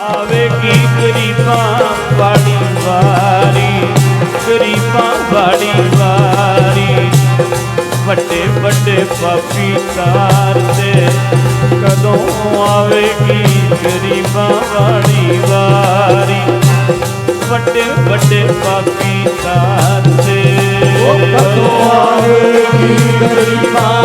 ਆਵੇਗੀ ਗਰੀਬਾਂ ਵਾਲੀ ਵਾਰੀ, ਗਰੀਬਾਂ ਵਾਲੀ ਵਾਰੀ। ਵੱਡੇ ਵੱਡੇ ਪਾਪੀ ਤਾਰਦੇ ਕਦੋਂ ਆਵੇਗੀ ਗਰੀਬਾਂ ਵਾਲੀ ਵਾਰੀ? ਵੱਡੇ ਵੱਡੇ ਪਾਪੀ ਤਾਰਦੇ ਕਦੋਂ ਆਵੇਗੀ ਗਰੀਬਾਂ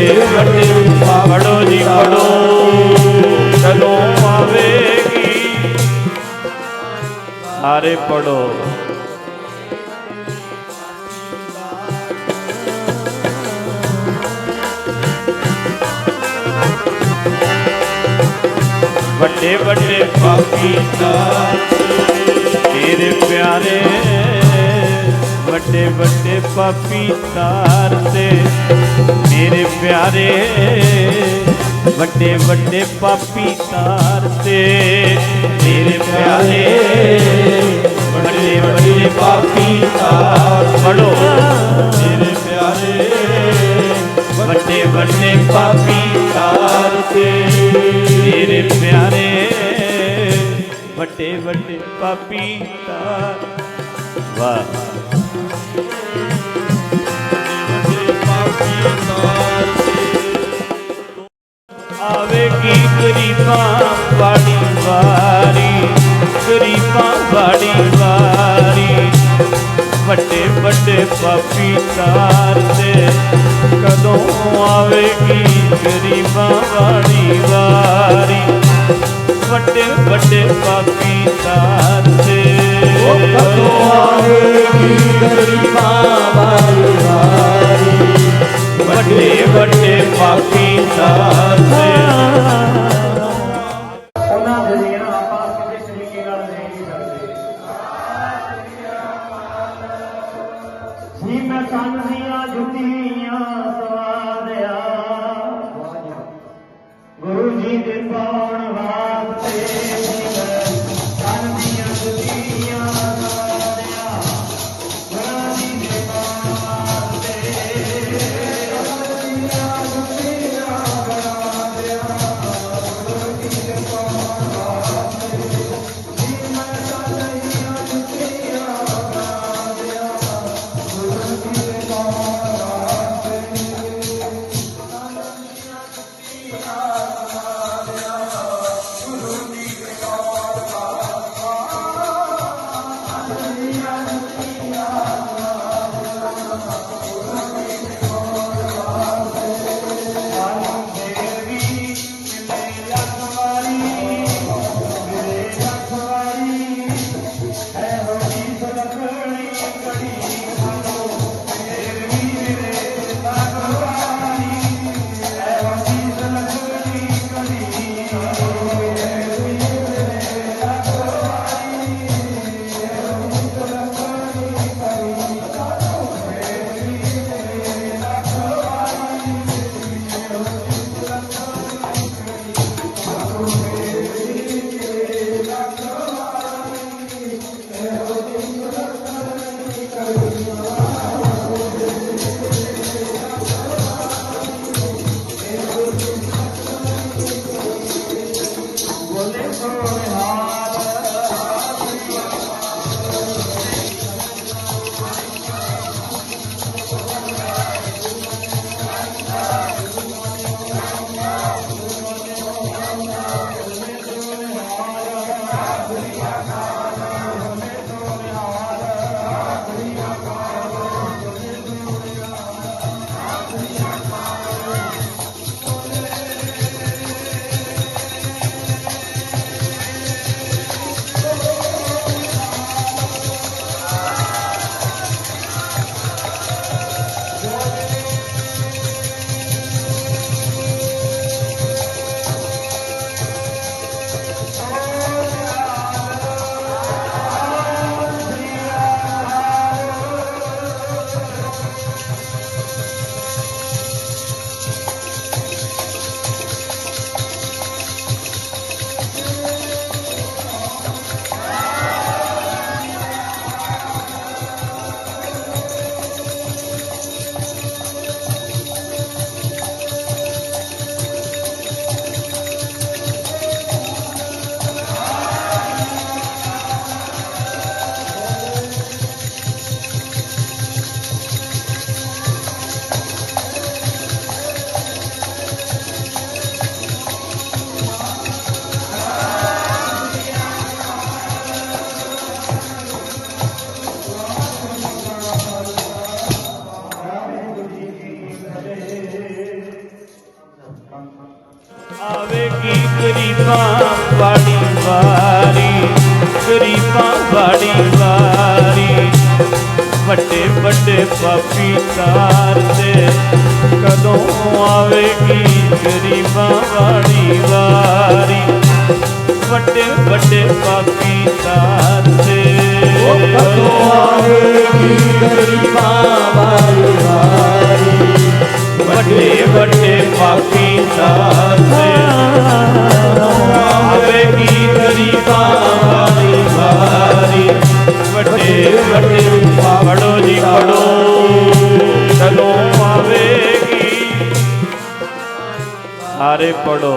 ਵੱਡੇ ਵੱਡੇ ਪੜੋ। ਜੀ ਪੜੋ ਕਦੋਂ ਆਵੇਗੀ ਸਾਰੇ ਪੜੋ ਵੱਡੇ ਵੱਡੇ ਪਾਪੀ ਤੇਰੇ ਪਿਆਰੇ ਵੱਡੇ ਵੱਡੇ ਪਾਪੀ ਤਾਰਦੇ ਮੇਰੇ ਪਿਆਰੇ, ਵੱਡੇ ਵੱਡੇ ਪਾਪੀ ਤਾਰਦੇ ਮੇਰੇ ਪਿਆਰੇ, ਵੱਡੇ ਵੱਡੇ ਪਾਪੀ ਤਾਰ ਪੜੋ ਮੇਰੇ ਪਿਆਰੇ, ਵੱਡੇ ਵੱਡੇ ਪਾਪੀ ਤਾਰਦੇ ਮੇਰੇ ਪਿਆਰੇ, ਵੱਡੇ ਵੱਡੇ ਪਾਪੀ ਤਾਰ। ਵਾਹ। ਆਵੇਗੀ ਗਰੀਬਾਂ ਵਾਲੀ ਵਾਰੀ, ਗਰੀਬਾਂ ਵਾਲੀ ਵਾਰੀ। ਵੱਡੇ ਵੱਡੇ ਪਾਪੀ ਤਾਰਦੇ ਕਦੋਂ ਆਵੇਗੀ ਗਰੀਬਾਂ ਵਾਲੀ ਵਾਰੀ? ਵੱਡੇ ਵੱਡੇ ਪਾਪੀ ਤਾਰਦੇ ਕਦੋਂ ਆਵੇਗੀ ਗਰੀਬਾਂ ਜੀ ਮੈਂ ਕੰਨ ਦੀਆਂ ਜੁੱਤੀਆਂ Hare ਵੱਡੇ ਵੱਡੇ ਪਾਪੀ ਤਾਰਦੇ ਕਦੋਂ ਆਵੇਗੀ ਗਰੀਬਾਂ ਵਾਲੀ ਵਾਰੀ? ਵੱਡੇ ਵੱਡੇ ਪਾਪੀ ਤਾਰਦੇ ਕਦੋਂ ਆਵੇਗੀ ਗਰੀਬਾਂ ਵਾਲੀ ਵਾਰੀ? ਵੱਡੇ ਵੱਡੇ ਪਾਪੀ ਤਾਰਦੇ હારે પડો.